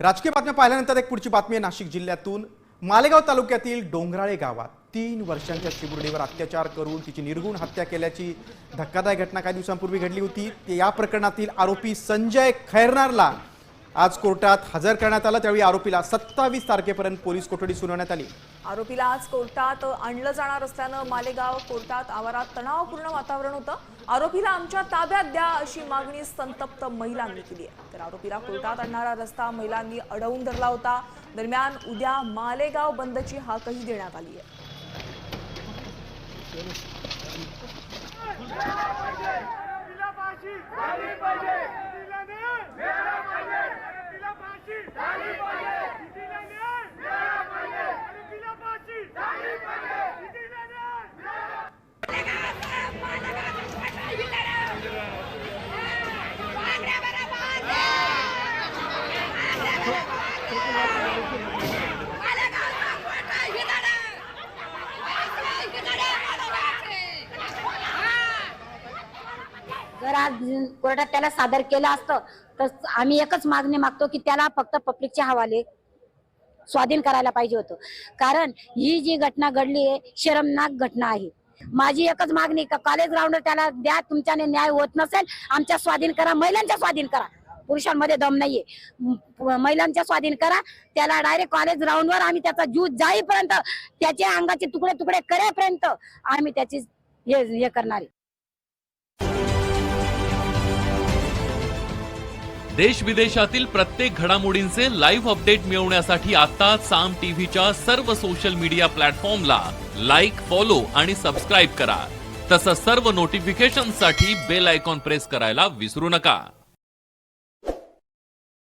राजकीय बातम्या पाहिल्यानंतर एक पुढची बातमी आहे नाशिक जिल्ह्यातून. मालेगाव तालुक्यातील डोंगराळे गावात तीन वर्षांच्या चिमुरडीवर अत्याचार करून तिची निर्गुण हत्या केल्याची धक्कादायक घटना काही दिवसांपूर्वी घडली होती. या प्रकरणातील आरोपी संजय खैरनारला आज कोर्टात हजर करण्यात आलं त्यावेळी आरोपीला सत्तावीस तारखेपर्यंत पोलीस कोठडी सुनावण्यात आली. आरोपीला आज कोर्टात आणलं जाणार असल्यानं मालेगाव कोर्टात आवारात तणावपूर्ण वातावरण होतं. आरोपीला आमच्या ताब्यात द्या अशी मागणी संतप्त महिलांनी केली आहे. तर आरोपीला कोर्टात आणणारा रस्ता महिलांनी अडवून धरला होता. दरम्यान उद्या मालेगाव बंदची हाकही देण्यात आली आहे. जर आज कोर्टात त्याला सादर केलं असतं तर आम्ही एकच मागणी मागतो की त्याला फक्त पब्लिकच्या हवाले स्वाधीन करायला पाहिजे होतं. कारण ही जी घटना घडली आहे शरमनाक घटना आहे. माझी एकच मागणी का कॉलेज ग्राउंडवर त्याला द्या तुमच्याने न्याय होत नसेल आमच्या स्वाधीन करा महिलांच्या स्वाधीन करा. पुरुषांमध्ये दम नाहीये. महिलांच्या स्वाधीन करा. त्याला डायरेक्ट कॉलेज ग्राउंडवर आम्ही त्याचा जीव जाईपर्यंत त्याच्या अंगाचे तुकडे तुकडे करेपर्यंत आम्ही त्याची हे हे करणार देश विदेशातील प्रत्येक घडामोडींचे लाईव्ह अपडेट मिळवण्यासाठी आता साम टीव्हीच्या सर्व सोशल मीडिया प्लॅटफॉर्मला लाईक फॉलो आणि सबस्क्राईब करा. तसंच सर्व नोटिफिकेशनसाठी बेल आयकॉन प्रेस करायला विसरू नका.